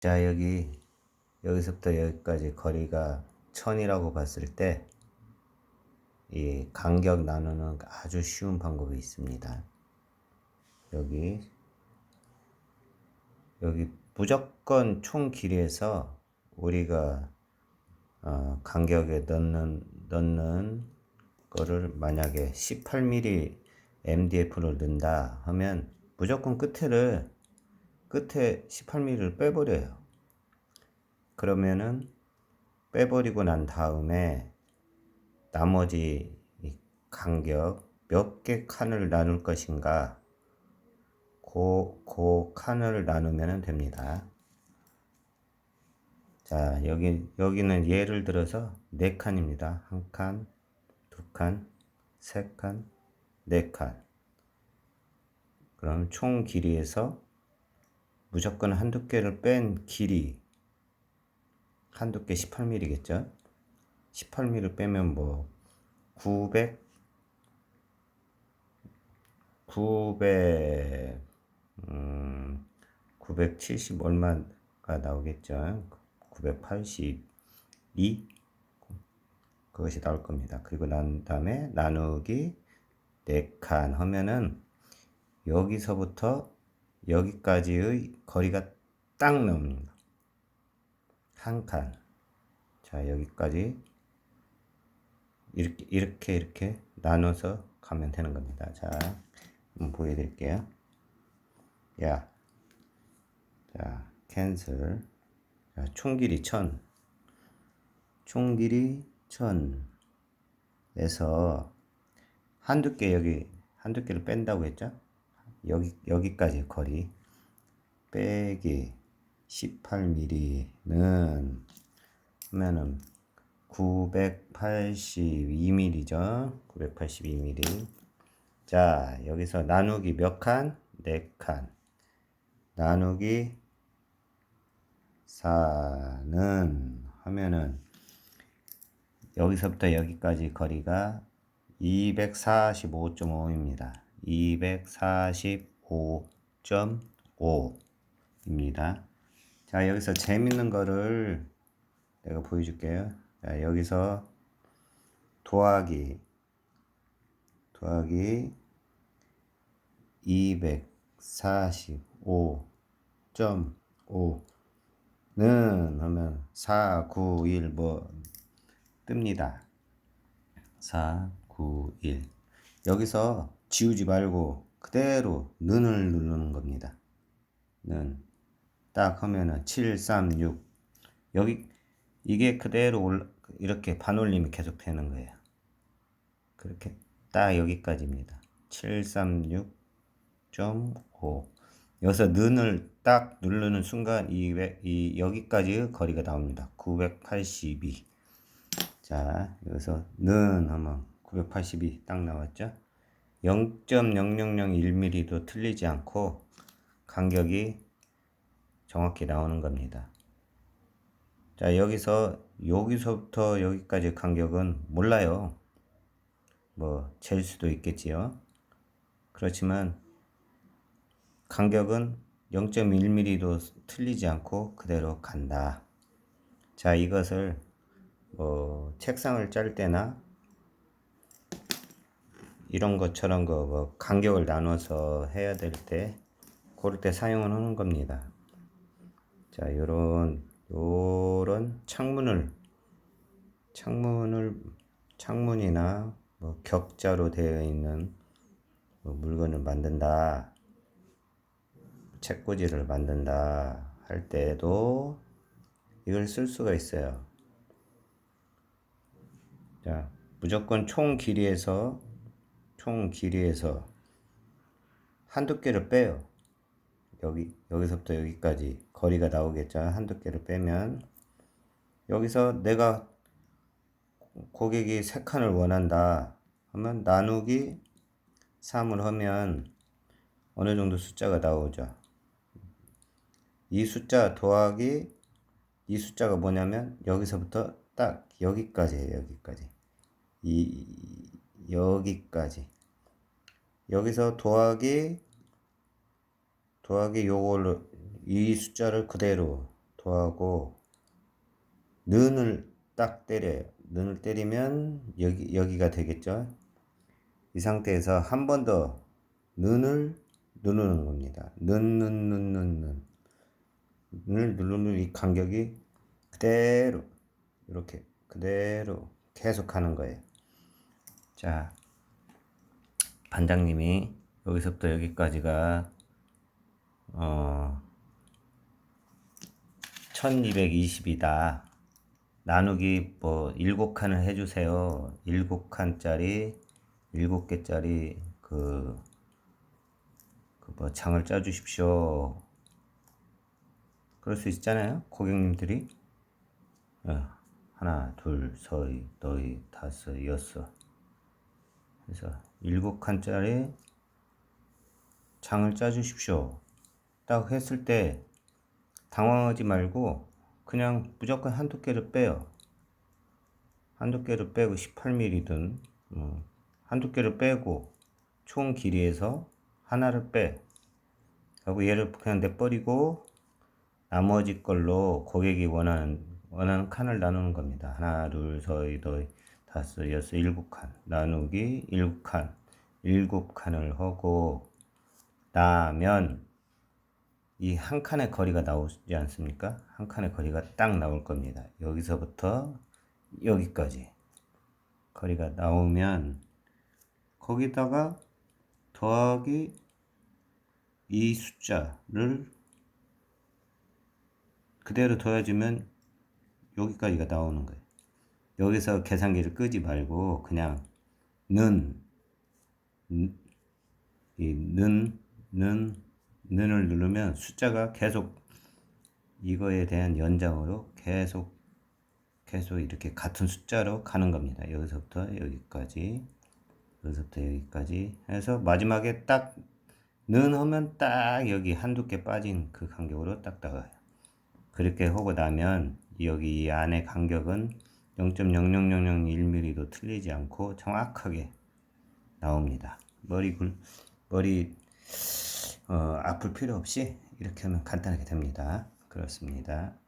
자, 여기, 여기서부터 여기까지 거리가 천이라고 봤을 때, 이 간격 나누는 아주 쉬운 방법이 있습니다. 여기, 여기 무조건 총 길이에서 우리가 어, 간격에 넣는, 넣는 거를 만약에 18mm MDF를 넣는다 하면 무조건 끝에를 끝에 18mm를 빼버려요. 그러면은 빼버리고 난 다음에 나머지 이 간격 몇 개 칸을 나눌 것인가 그, 그 칸을 나누면 됩니다. 자, 여기, 여기는 예를 들어서 네 칸입니다. 한 칸, 두 칸, 세 칸, 네 칸. 그럼 총 길이에서 무조건 한두 개를 뺀 길이 한두 개 18mm겠죠? 18mm 빼면 뭐 900, 900, 음, 970 얼마가 나오겠죠? 982 그것이 나올 겁니다. 그리고 난 다음에 나누기 4칸 하면은 여기서부터 여기까지의 거리가 딱 나옵니다. 한 칸. 자, 여기까지 이렇게 이렇게 이렇게 나눠서 가면 되는 겁니다. 자, 한번 보여드릴게요. 야, 자, 캔슬. 자, 총 길이 천. 총 길이 천에서 한두 개 여기 한두 개를 뺀다고 했죠? 여기 여기까지 거리 빼기 18mm는 하면은 982mm죠. 982mm. 자, 여기서 나누기 몇 칸? 4칸. 나누기 4는 하면은 여기서부터 여기까지 거리가 245.5입니다. 245.5입니다. 자, 여기서 재밌는 거를 내가 보여줄게요. 자, 여기서 더하기, 더하기 245.5 는 하면 4, 9, 1 뭐 뜹니다. 4, 9, 1. 여기서 지우지 말고 그대로 는을 누르는 겁니다. 는. 딱 하면은 7, 3, 6. 여기, 이게 그대로 올, 이렇게 반올림이 계속 되는 거예요. 그렇게 딱 여기까지입니다. 736.5. 여기서 는을 딱 누르는 순간 이, 이 여기까지 거리가 나옵니다. 982. 자, 여기서 는 하면 982 딱 나왔죠? 0.0001mm도 틀리지 않고 간격이 정확히 나오는 겁니다. 자, 여기서 여기서부터 여기까지 간격은 몰라요. 뭐, 잴 수도 있겠지요. 그렇지만 간격은 0.1mm도 틀리지 않고 그대로 간다. 자, 이것을 뭐 책상을 짤 때나 이런 것처럼 그뭐 간격을 나눠서 해야 될 때 그럴 때 사용을 하는 겁니다. 자, 요런 요런 창문을 창문을 창문이나 뭐 격자로 되어 있는 뭐 물건을 만든다. 책꽂이를 만든다 할 때도 이걸 쓸 수가 있어요. 자, 무조건 총 길이에서 총 길이에서 한두 개를 빼요. 여기 여기서부터 여기까지 거리가 나오겠죠. 한두 개를 빼면 여기서 내가 고객이 세 칸을 원한다 하면 나누기 3을 하면 어느 정도 숫자가 나오죠. 이 숫자 더하기 이 숫자가 뭐냐면 여기서부터 딱 여기까지예요. 여기까지. 이 여기까지. 여기서 더하기 더하기 요걸로 이 숫자를 그대로 더하고 는을 딱 때려요. 는을 때리면 여기 여기가 되겠죠. 이 상태에서 한 번 더 는을 누르는 겁니다. 는는는는는 을 누르는 이 간격이 그대로 이렇게 그대로 계속 하는 거예요. 자, 반장님이 여기서부터 여기까지가 어 1220이다. 나누기 뭐 일곱 칸을 해 주세요. 일곱 칸짜리 일곱 개짜리 그 그 뭐 장을 짜 주십시오. 그럴 수 있잖아요. 고객님들이 어, 하나, 둘, 서이, 너희, 다섯, 여섯. 그래서 일곱 칸짜리 장을 짜주십시오. 딱 했을 때 당황하지 말고 그냥 무조건 한두 개를 빼요. 한두 개를 빼고 18mm든 음, 한두 개를 빼고 총 길이에서 하나를 빼. 하고 얘를 그냥 내버리고 나머지 걸로 고객이 원하는 원하는 칸을 나누는 겁니다. 하나, 둘, 서이, 더이, 다섯, 여섯, 일곱 칸 나누기 일곱 칸 일곱 칸을 하고 나면 이 한 칸의 거리가 나오지 않습니까? 한 칸의 거리가 딱 나올 겁니다. 여기서부터 여기까지 거리가 나오면 거기다가 더하기 이 숫자를 그대로 더해주면 여기까지가 나오는 거예요. 여기서 계산기를 끄지 말고 그냥 는, 이 는, 는, 는을 누르면 숫자가 계속 이거에 대한 연장으로 계속 계속 이렇게 같은 숫자로 가는 겁니다. 여기서부터 여기까지, 여기서부터 여기까지 해서 마지막에 딱 는 하면 딱 여기 한두 개 빠진 그 간격으로 딱 나가요. 그렇게 하고 나면 여기 이 안에 간격은 0.00001mm도 틀리지 않고 정확하게 나옵니다. 머리 굴 머리 어, 아플 필요 없이 이렇게 하면 간단하게 됩니다. 그렇습니다.